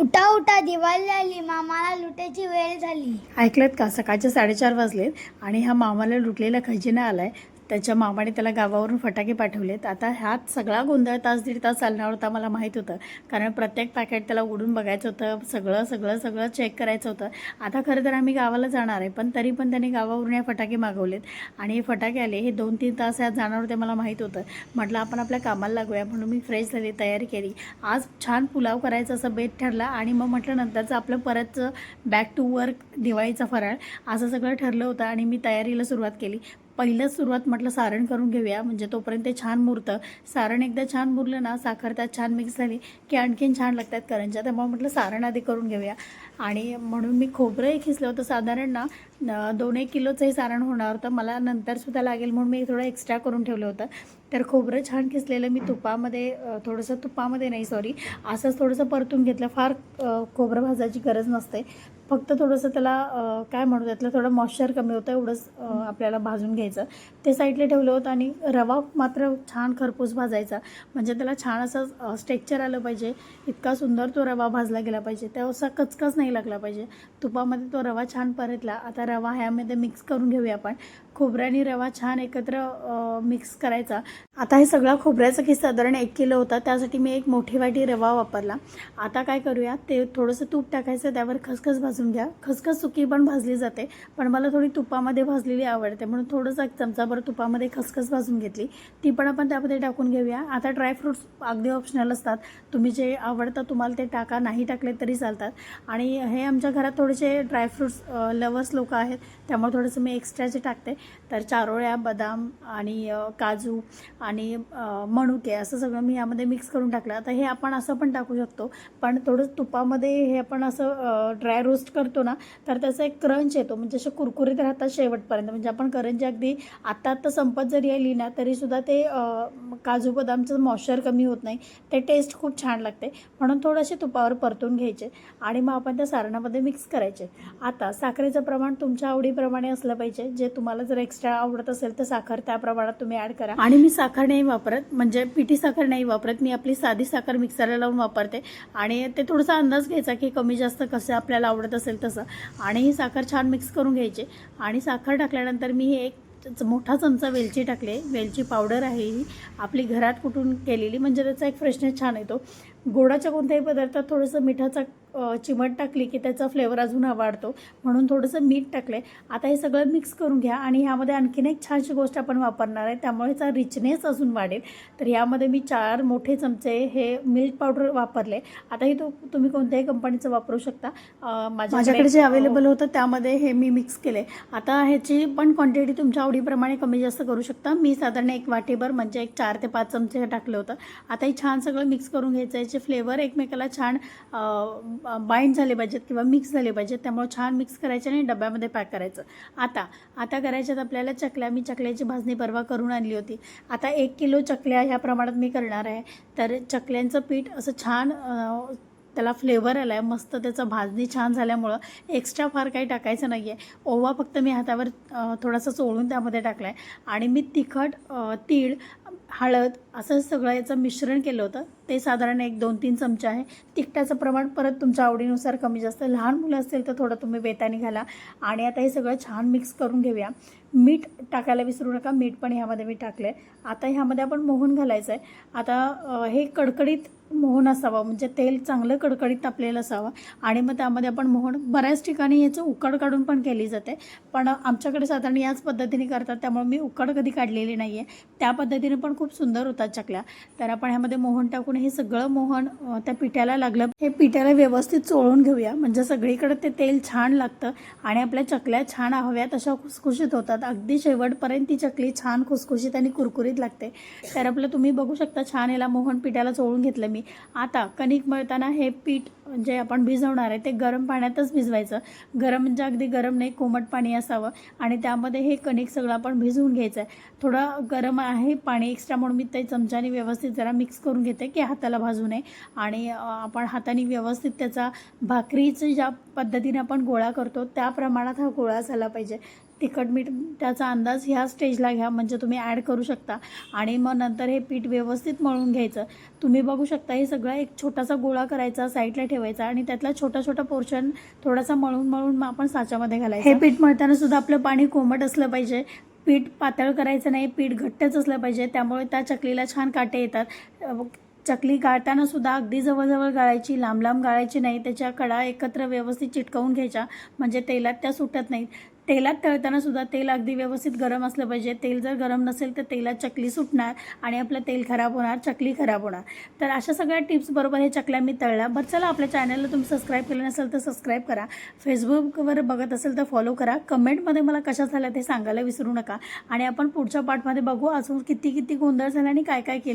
उठा उठा दिवाळी आली मामाला लुटायची वेळ झाली. ऐकलेत का? सकाळचे साडेचार वाजलेत आणि हा मामाला लुटलेला खजिना आलाय. त्याच्या मामाने त्याला गावावरून फटाके पाठवलेत. आता ह्यात सगळा गोंधळ तास दीड तास चालणार होता मला माहीत होतं. कारण प्रत्येक पॅकेट त्याला उडून बघायचं होतं सगळं सगळं सगळं चेक करायचं होतं. आता खरं तर आम्ही गावाला जाणार आहे पण तरी पण त्यांनी गावावरून या फटाके मागवलेत. आणि हे फटाके आले हे दोन तीन तास ह्यात जाणार होते मला माहीत होतं. म्हटलं आपण आपल्या कामाला लागूया. म्हणून मी फ्रेश झाली तयारी केली. आज छान पुलाव करायचा असं बेत ठरला आणि मग म्हटलं नंतरचं आपलं परतचं बॅक टू वर्क दिवाळीचा फराळ असं सगळं ठरलं होतं आणि मी तयारीला सुरुवात केली. पहिलंच सुरुवात म्हटलं सारण करून घेऊया. म्हणजे तोपर्यंत ते छान मुरतं. सारण एकदा छान मुरलं ना साखर त्यात छान मिक्स झाली की आणखीन छान लागतात करंजा त्यामुळे म्हटलं सारण आधी करून घेऊया. आणि म्हणून मी खोबरंही खिसलं होतं. साधारण ना दोन एक किलोचंही सारण होणार होतं. मला नंतरसुद्धा लागेल म्हणून मी थोडं एक्स्ट्रा करून ठेवलं होतं. तर खोबरं छान खिसलेलं मी तुपामध्ये थोडंसं तुपामध्ये नाही सॉरी असंच थोडंसं परतून घेतलं. फार खोबरं भाजायची गरज नसते. फक्त थोडंसं त्याला काय म्हणू त्यातलं थोडं मॉइश्चर कमी होतं एवढंच आपल्याला भाजून घ्यायचं. ते साईडला ठेवलं होतं आणि रवा मात्र छान खरपूस भाजायचा. म्हणजे त्याला छान असं स्टेक्चर आलं पाहिजे. इतका सुंदर तो रवा भाजला गेला पाहिजे. त्या असा कचकच नाही लागला पाहिजे. तुपामध्ये तो रवा छान परतला. आता रवा ह्यामध्ये मिक्स करून घेऊया आपण. खोबरं आणि रवा छान एकत्र मिक्स करायचा. आता हे सगळं खोबऱ्याचं की साधारण एक किलो होता त्यासाठी मी एक मोठी वाटी रवा वापरला. आता काय करूया ते थोडंसं तूप टाकायचं त्यावर खसखस भाजून घ्या. खसखस सुकी पण भाजली जाते पण मला थोडी तुपामध्ये भाजलेली आवडते म्हणून थोडंसं एक चमचाभर तुपामध्ये खसखस भाजून घेतली. ती पण आपण त्यामध्ये टाकून घेऊया. आता ड्रायफ्रुट्स अगदी ऑप्शनल असतात. तुम्ही जे आवडतं तुम्हाला ते टाका नाही टाकले तरी चालतात. आणि हे आमच्या घरात थोडेसे ड्रायफ्रुट्स लवर्स लोक आहेत त्यामुळे थोडंसं मी एक्स्ट्राचे टाकते. तर चारोळ्या बदाम आणि काजू आणि मणुके मनुके असं सगळं मी यामध्ये मिक्स करून टाकलं. आता हे आपण असं पण टाकू शकतो. पण थोडं तुपामध्ये हे आपण असं ड्राय रोस्ट करतो ना तर त्याचा एक क्रंच येतो. म्हणजे असे कुरकुरीत राहतात शेवटपर्यंत. म्हणजे आपण करंजी अगदी आत्ता आत्ता संपत जरी आली ना तरीसुद्धा ते काजू बदामचं मॉइश्चर कमी होत नाही. ते टेस्ट खूप छान लागते. म्हणून थोडेसे तुपावर परतून घ्यायचे आणि मग आपण त्या सारणामध्ये मिक्स करायचे. आता साखरेचं प्रमाण तुमच्या आवडीप्रमाणे असलं पाहिजे. जे तुम्हाला जर एक्स्ट्रा आवडत असेल तर साखर त्या प्रमाणात तुम्ही ॲड करा. आणि मी साखर नाही वापरत म्हणजे पिठी साखर नाही वापरत मी आपली साधी साखर मिक्सरला लावून वापरते. आणि ते थोडासा अंदाज घ्यायचा की कमी जास्त कसं आपल्याला आवडत असेल तसं. आणि ही साखर छान मिक्स करून घ्यायची. आणि साखर टाकल्यानंतर मी हे एक च- मोठा चमचा वेलची टाकले वेलची पावडर आहे ही. आपली घरात कुठून केलेली म्हणजे त्याचा एक फ्रेशनेस छान येतो. गोडाच्या कोणत्याही पदार्थात थोडंसं मिठाचा चिमट टाकली की त्याचा फ्लेवर अजून वाढतो. म्हणून थोडंसं मीठ टाकले आता हे सगळं मिक्स करून घ्या आणि ह्यामध्ये आणखीन एक छानशी गोष्ट आपण वापरणार आहे. त्यामुळे ह्याचा रिचनेस अजून वाढेल. तर यामध्ये मी चार मोठे चमचे हे मिल्क पावडर वापरले. आता हे तू तुम्ही कोणत्याही कंपनीचं वापरू शकता. माझ्याकडे जे अवेलेबल होतं त्यामध्ये हे मी मिक्स केले आता ह्याची पण क्वांटिटी तुमच्या आवडीप्रमाणे कमी जास्त करू शकता. मी साधारण एक वाटीभर म्हणजे एक चार ते पाच चमचे टाकलं होतं. आता हे छान सगळं मिक्स करून घ्यायचं त्याचे फ्लेवर एकमेकाला छान बाइंड झाले पाहिजेत किंवा मिक्स झाले पाहिजेत त्यामुळे छान मिक्स करायचे आणि डब्यामध्ये पॅक करायचं. आता आता करायच्यात आपल्याला चकल्या मी चकल्याची भाजणी परवा करून आणली होती. आता एक किलो चकल्या ह्या प्रमाणात मी करणार आहे. तर चकल्यांचं पीठ असं छान त्याला फ्लेवर आला आहे मस्त त्याचं भाजणी छान झाल्यामुळं एक्स्ट्रा फार काही टाकायचं नाही आहे ओवा फक्त मी हातावर थोडासा चोळून त्यामध्ये टाकला आहे आणि मी तिखट तीळ हळद असं सगळं याचं मिश्रण केलं होतं. ते साधारण एक दोन तीन चमचे आहे. तिखटाचं प्रमाण परत तुमच्या आवडीनुसार कमी जास्त. लहान मुलं असतील तर थोडं तुम्ही बेताने घाला. आणि आता हे सगळं छान मिक्स करून घेऊया. मीठ टाकायला विसरू नका. मीठ पण ह्यामध्ये मी टाकलं आहे आता ह्यामध्ये आपण मोहन घालायचं आहे आता हे कडकडीत मोहन असावं. म्हणजे तेल चांगलं कडकडीत तापलेलं असावं. आणि मग त्यामध्ये आपण मोहन बऱ्याच ठिकाणी याचं उकड काढून पण केली जाते. पण आमच्याकडे साधारण याच पद्धतीने करतात. त्यामुळे मी उकड कधी काढलेली नाही आहे त्या पद्धतीने पण खूप सुंदर होतात चकल्या. तर आपण ह्यामध्ये मोहन टाकून हे सगळं मोहन त्या पिठ्याला लागलं. हे पिठ्याला व्यवस्थित चोळून घेऊया. म्हणजे सगळीकडे ते तेल छान लागतं आणि आपल्या चकल्या छान हव्या तशा खुसखुशीत होतात. अगदी शेवटपर्यंत ती चकली छान खुसखुशीत आणि कुरकुरीत लागते. तर आपलं तुम्ही बघू शकता छान याला मोहन पिठाला चोळून घेतलं मी. आता कणिक मळताना हे पीठ जे आपण भिजवणार आहे ते गरम पाण्यातच भिजवायचं. गरम म्हणजे अगदी गरम नाही कोमट पाणी असावं. आणि त्यामध्ये हे कणिक सगळं आपण भिजवून घ्यायचं आहे थोडं गरम आहे पाणी एक्स्ट्रा म्हणून मी ते चमच्याने व्यवस्थित जरा मिक्स करून घेते की हाताला भाजू नये. आणि आपण हाताने व्यवस्थित त्याचा भाकरीचं ज्या पद्धतीने आपण गोळा करतो त्या प्रमाणात हा गोळा झाला पाहिजे. तिखट मीठ त्याचा अंदाज ह्या स्टेजला घ्या म्हणजे तुम्ही ॲड करू शकता. आणि मग नंतर हे पीठ व्यवस्थित मळून घ्यायचं. तुम्ही बघू शकता हे सगळं एक छोटासा गोळा करायचा साईडला ठेवायचा आणि त्यातला छोटा छोटा पोर्शन थोडासा मळून मळून मग आपण साच्यामध्ये घालायचं. हे पीठ मळताना सुद्धा आपलं पाणी कोमट असलं पाहिजे. पीठ पातळ करायचं नाही पीठ घट्टच असलं पाहिजे. त्यामुळे त्या चकलीला छान काटे येतात. चकली गाळताना सुद्धा अगदी जवळजवळ गाळायची लांब लांब गाळायची नाही. त्याच्या कडा एकत्र व्यवस्थित चिटकवून घ्यायच्या. म्हणजे तेलात त्या सुटत नाहीत. तेलात तळताना सुद्धा तेल अगदी व्यवस्थित गरम असलं पाहिजे. तेल जर गरम नसेल तर तेलात चकली सुटणार आणि आपलं तेल खराब होणार चकली खराब होणार. तर अशा सगळ्या टिप्स बरोबर हे चकल्या मी तळल्या. बरं चला आपल्या चॅनलला तुम्ही सबस्क्राईब केलं नसेल तर सबस्क्राईब करा. फेसबुकवर बघत असेल तर फॉलो करा. कमेंटमध्ये मला कशा झाल्या ते सांगायला विसरू नका. आणि आपण पुढच्या पार्टमध्ये बघू अजून किती किती गोंधळ झाला आणि काय काय केलं.